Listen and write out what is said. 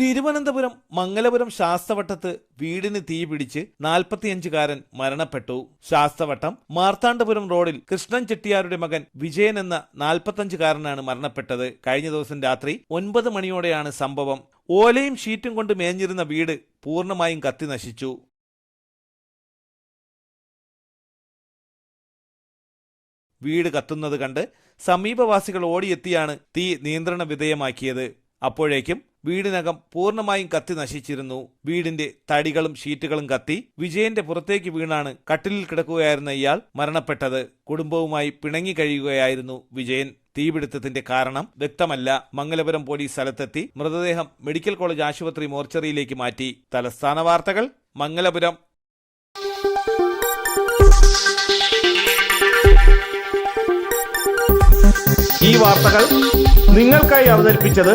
തിരുവനന്തപുരം മംഗലപുരം ശാസ്തവട്ടത്ത് വീടിന് തീ പിടിച്ച് നാൽപ്പത്തിയഞ്ചുകാരൻ മരണപ്പെട്ടു. ശാസ്തവട്ടം മാർത്താണ്ഡപുരം റോഡിൽ കൃഷ്ണൻ ചെട്ടിയാരുടെ മകൻ വിജയൻ എന്ന നാൽപ്പത്തഞ്ചുകാരനാണ് മരണപ്പെട്ടത്. കഴിഞ്ഞ ദിവസം രാത്രി ഒൻപത് മണിയോടെയാണ് സംഭവം. ഓലയും ഷീറ്റും കൊണ്ട് മേഞ്ഞിരുന്ന വീട് പൂർണമായും കത്തി നശിച്ചു. വീട് കത്തുന്നത് കണ്ട് സമീപവാസികൾ ഓടിയെത്തിയാണ് തീ നിയന്ത്രണ വിധേയമാക്കിയത് അപ്പോഴേക്കും വീടിനകം പൂർണമായും കത്തി നശിച്ചിരുന്നു. വീടിന്റെ തടികളും ഷീറ്റുകളും കത്തി വിജയന്റെ പുറത്തേക്ക് വീണാണ് കട്ടിലിൽ കിടക്കുകയായിരുന്ന ഇയാൾ മരണപ്പെട്ടത്. കുടുംബവുമായി പിണങ്ങി കഴിയുകയായിരുന്നു വിജയൻ. തീപിടുത്തത്തിന്റെ കാരണം വ്യക്തമല്ല. മംഗലപുരം പോലീസ് സ്ഥലത്തെത്തി മൃതദേഹം മെഡിക്കൽ കോളേജ് ആശുപത്രി മോർച്ചറിയിലേക്ക് മാറ്റി. തലസ്ഥാന വാർത്തകൾ മംഗലപുരം. ഈ വാർത്തകൾ നിങ്ങൾക്കായി അവതരിപ്പിച്ചത്